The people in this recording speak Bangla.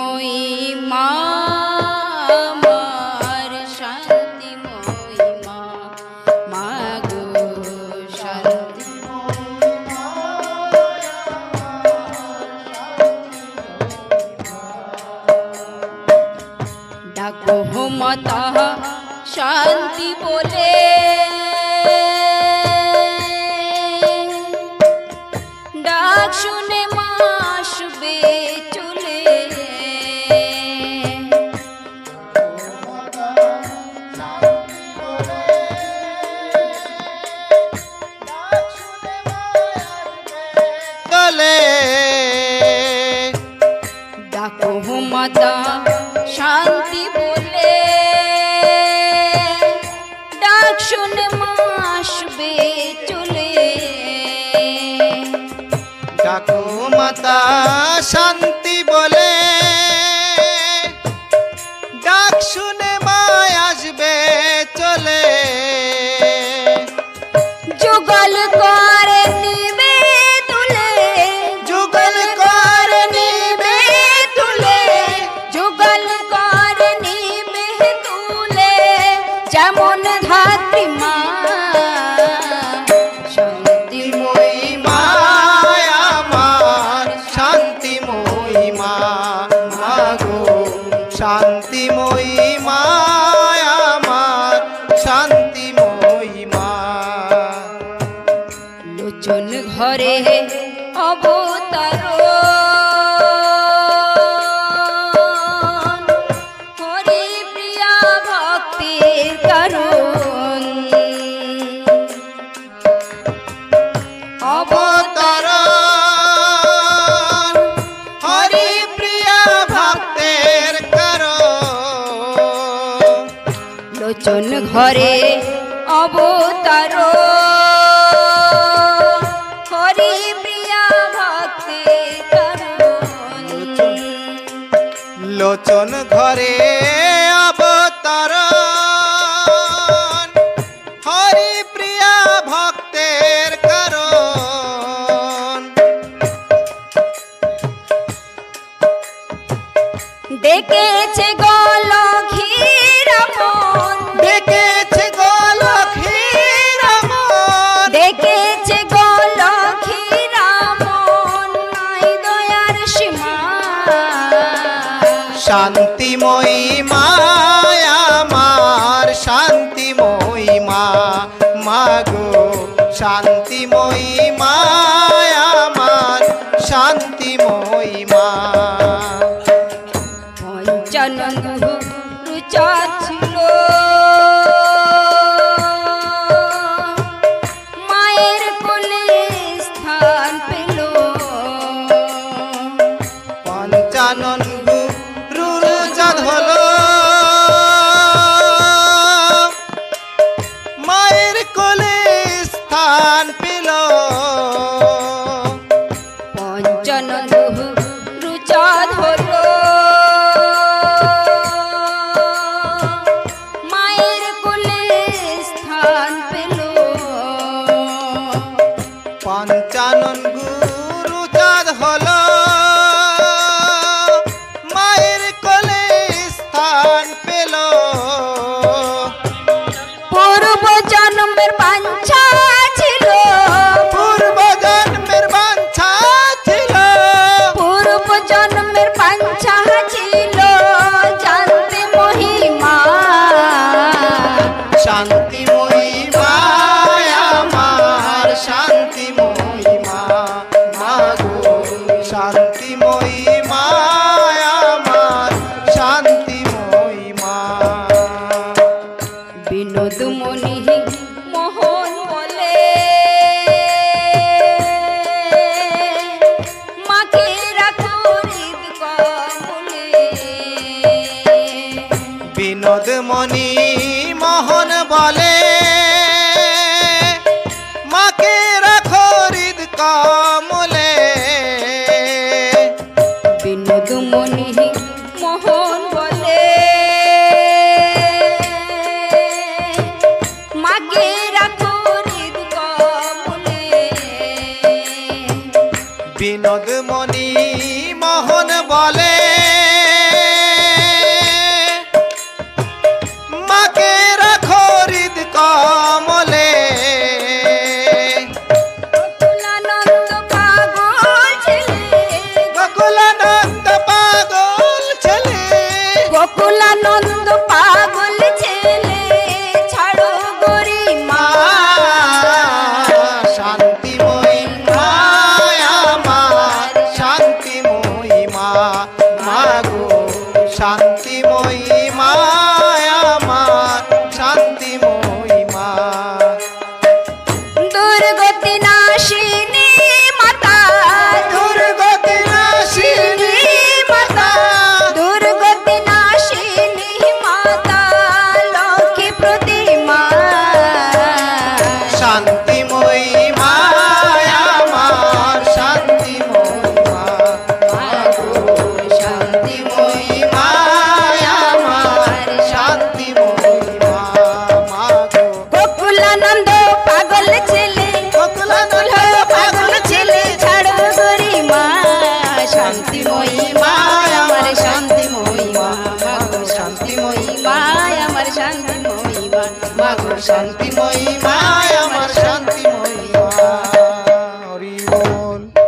মই মা আমার শান্তি মই মা মাগো শান্তি ডাকো মতা শান্তি শুন শান্ত শান্তিময়ী মা আমার শান্তিময়ী মা লোচন ঘরে অবতার boy. নির্বাচন ঘরে অবতার। লোচন ঘরে Oh. বিনোদ মনে মহিমা শান্তিময়ী মা আমার শান্তিময়ী মা। মাগো শান্তিময়ী মা আমার শান্তিময়ী মা। মাগো শান্তিময়ী মা আমার শান্তিময়ী মা। হরি বল।